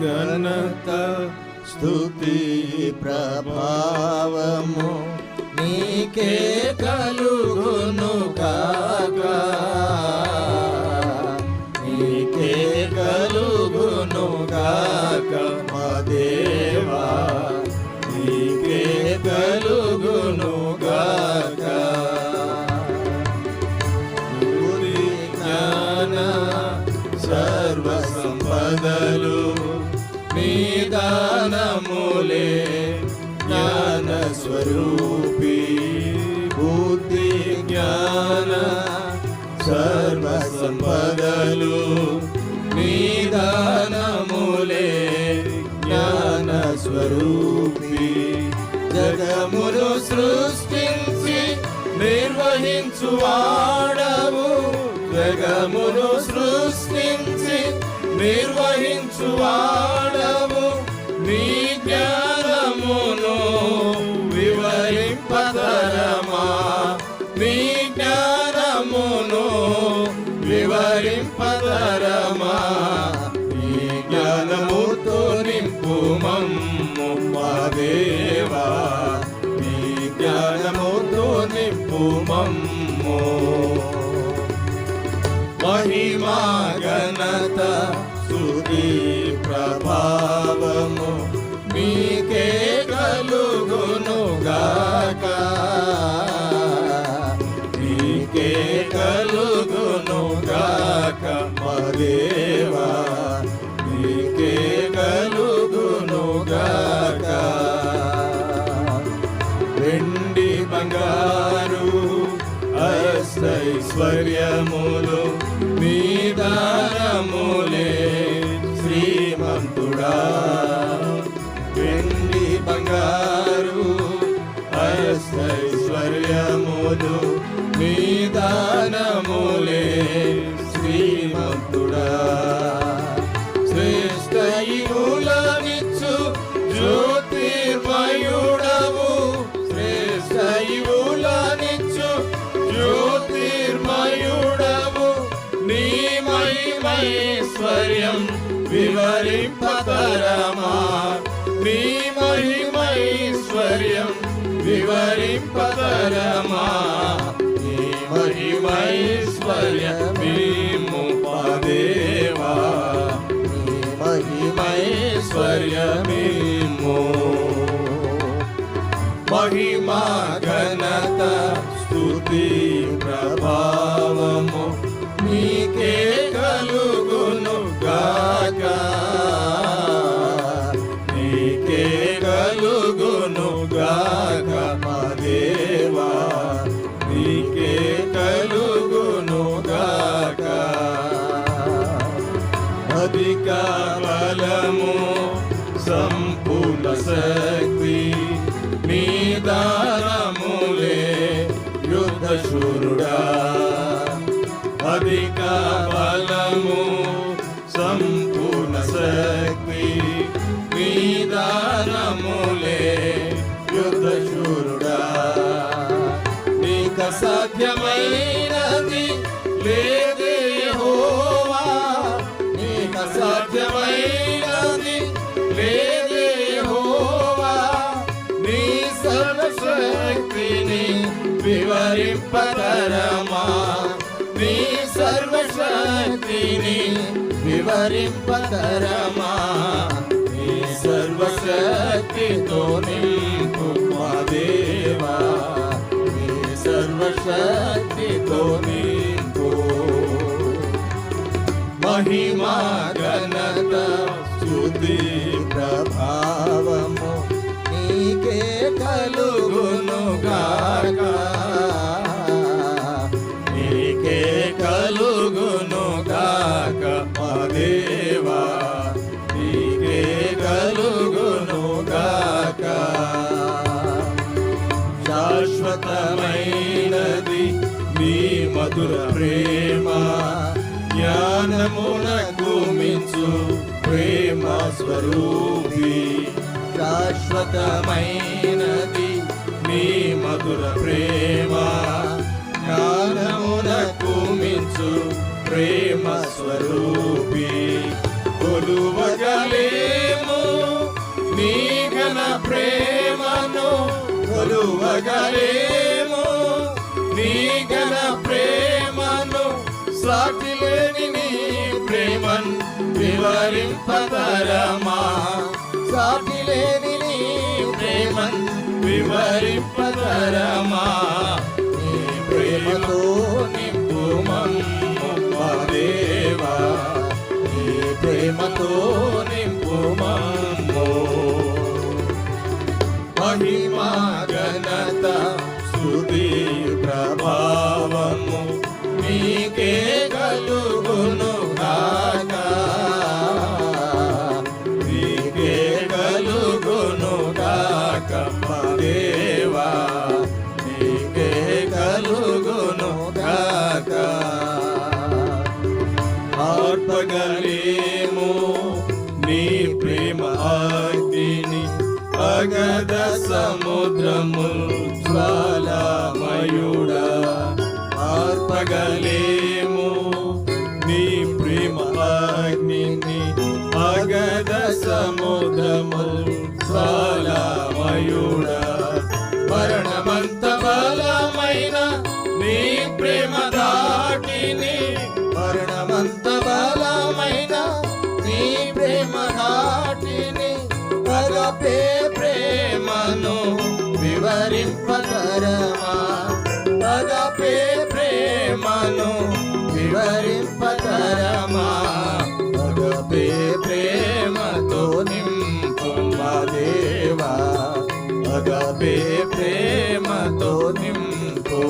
ఘనత స్థుతి ప్రభావము నీకే కలుగును కాక. నీకే కలుగును కాక మదేవా దేవా. నీకే కలుగును జ్ఞాన స్వరూపి బుద్ధి జ్ఞాన సర్వ సంపదలు నీ దానములే జ్ఞాన స్వరూపి జగమును సృష్టించి నిర్వహించువాడవు జగమును సృష్టించి నిర్వహించువాడవు స్తుతి ప్రభావము మీకే కలుగును గాక మీకే కలుగును గాక మదేవా మీకే కలుగును గాక వెండి బంగారు అస్తైశ్వర్యములు అష్టైశ్వర్యములు నీ దానములే శ్రీమంతుడా శ్రేష్టయులనిచ్చు జ్యోతిర్మయుడవు. శ్రేష్టయులనిచ్చు జ్యోతిర్మయుడవు. నీ మహిమైశ్వర్యం వివరింపతరమా పరమా నీ మహిమైశ్వర్యం మేము పదేవా నీ మహిమైశ్వర్యమేమో మహిమా ఘనత స్తుతి ప్రభావము నీకే శూరుడా అధిక బలము సంపూర్ణ శక్తి నీ యుద్ధ శూరుడా నీక సాధ్యమైనది సర్వశక్తిని వివరింపతరమా? నీ సర్వశక్తిని వివరింపతరమా? నీ సర్వశక్తితో నీకు మా దేవా. నీ సర్వశక్తితో నీకు మహిమా ప్రేమ జ్ఞానమునకు మించు ప్రేమ స్వరూపి. శాశ్వతమైనది నీ మధుర ప్రేమ జ్ఞానమునకు మించు ప్రేమ స్వరూపి. కొలువగలేము నీ ఘన ప్రేమను కొలువగలేము నీ ఘన ప్రేమన్ వివరింపతరమా సాటి లేని నీ ప్రేమన్ వివరింపతరమా నీ ప్రేమతో నింపు దేవా. నీ ప్రేమతో అర్పగలేము నీ ప్రేమ అగ్ని అగద సముద్రము జ్వాలామయుడా అర్పగలేము నీ ప్రేమ అగ్ని అగద సముద్రము జ్వాలామయుడా మరణమంత బలమైన నీ ప్రేమ దాటిని సగపే ప్రేమను వివరింపతరమా? సగపే ప్రేమతో నింపుమ దేవా సగపే ప్రేమతో నింపు